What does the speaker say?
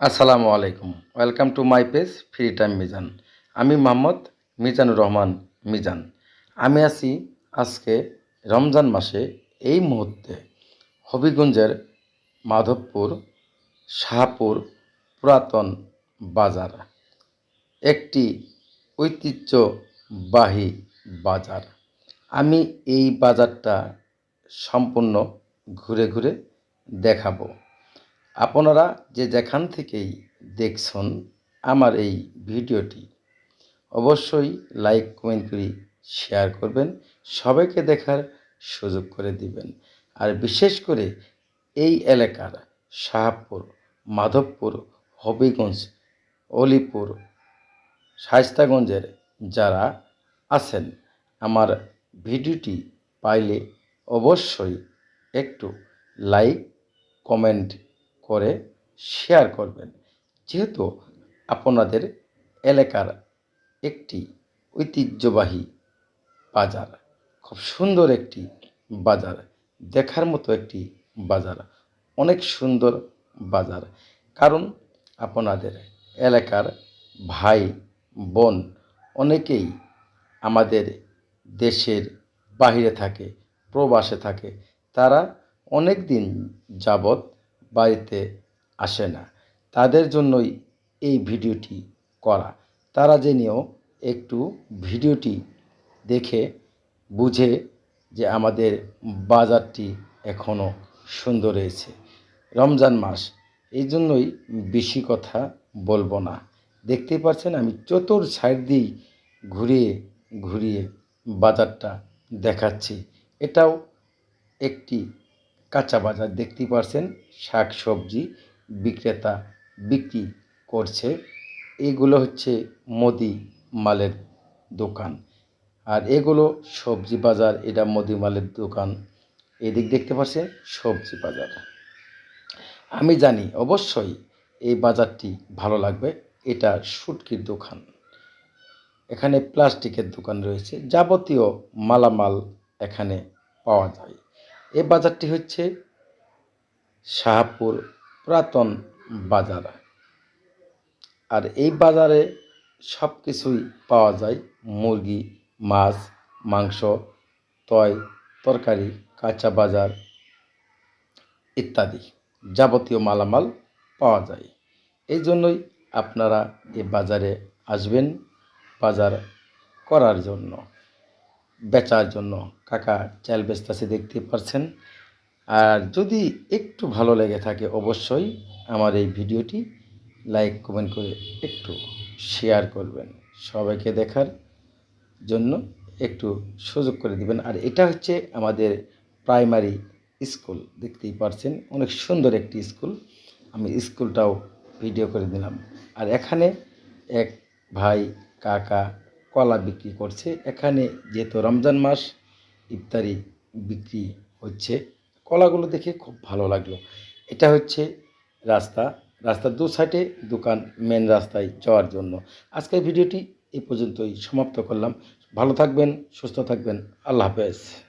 আসসালামু আলাইকুম। Welcome to my page free time Mizan আমি মোহাম্মদ মিজানুর রহমান মিজান। আমি আছি আজকে রমজান মাসে এই মুহূর্তে হবিগঞ্জের মাধবপুর শাহপুর পুরাতন বাজার, একটি ঐতিহ্যবাহী বাজার। আমি এই বাজারটা সম্পূর্ণ ঘুরে ঘুরে দেখাবো। আপনারা যে যেখান থেকেই দেখছেন আমার এই ভিডিওটি, অবশ্যই লাইক কমেন্ট করে শেয়ার করবেন, সবাইকে দেখার সুযোগ করে দিবেন। আর বিশেষ করে এই এলাকার শাহপুর, মাধবপুর, হবিগঞ্জ, অলিপুর, শায়স্তাগঞ্জের যারা আছেন, আমার ভিডিওটি পাইলে অবশ্যই একটু লাইক কমেন্ট করে শেয়ার করবেন। যেহেতু আপনাদের এলাকার একটি ঐতিহ্যবাহী বাজার, খুব সুন্দর একটি বাজার, দেখার মতো একটি বাজার, অনেক সুন্দর বাজার। কারণ আপনাদের এলাকার ভাই, বোন অনেকেই আমাদের দেশের বাহিরে থাকে, প্রবাসে থাকে। তারা অনেক দিন যাবৎ বাড়িতে আসে না। তাদের জন্যই এই ভিডিওটি করা। তারা জেনেও একটু ভিডিওটি দেখে, বুঝে যে আমাদের বাজারটি এখনও সুন্দর রয়েছে রমজান মাস, এই জন্যই বেশি কথা বলব না। দেখতে পাচ্ছেন আমি চতুর সাইড দিয়েই ঘুরিয়ে ঘুরিয়ে বাজারটা দেখাচ্ছি। এটাও একটি কাঁচা বাজার দেখতেই পারছেন শাক সবজি বিক্রেতা বিক্রি করছে। এগুলো হচ্ছে মুদি মালের দোকান। আর এগুলো সবজি বাজার, এটা মুদি মালের দোকান। এদিক দেখতে পাচ্ছেন সবজি বাজার। আমি জানি অবশ্যই এই বাজারটি ভালো লাগবে, এটা শুটকির দোকান। এখানে প্লাস্টিকের দোকান রয়েছে, যাবতীয় মালামাল এখানে পাওয়া যায়। এই বাজারটি হচ্ছে শাহপুর পুরাতন বাজার। আর এই বাজারে সব কিছুই পাওয়া যায়। মুরগি, মাছ, মাংস, তয়, তরকারি, কাঁচা বাজার ইত্যাদি যাবতীয় মালামাল পাওয়া যায়। এই জন্যই আপনারা এই বাজারে আসবেন বাজার করার জন্য। বেচার জন্য কাকা চাল বেচতেছে দেখতে পাচ্ছেন আর যদি একটু ভালো লেগে থাকে অবশ্যই আমার এই ভিডিওটি লাইক, কমেন্ট করে একটু শেয়ার করবেন। সবাইকে দেখার জন্য একটু সুযোগ করে দিবেন। আর এটা হচ্ছে আমাদের প্রাইমারি স্কুল, দেখতেই পারছেন। অনেক সুন্দর একটি স্কুল। আমি স্কুলটাও ভিডিও করে দিলাম। আর এখানে এক ভাই, কাকা কলা বিক্রি করছে। এখানে যেহেতু রমজান মাস, ইফতারি বিক্রি হচ্ছে। কলাগুলো দেখে খুব ভালো লাগল। এটা হচ্ছে রাস্তা। রাস্তার দু সাইডে দোকান মেন রাস্তায় যাওয়ার জন্য। আজকের ভিডিওটি এই পর্যন্তই সমাপ্ত করলাম। ভালো থাকবেন, সুস্থ থাকবেন। আল্লাহ হাফেজ।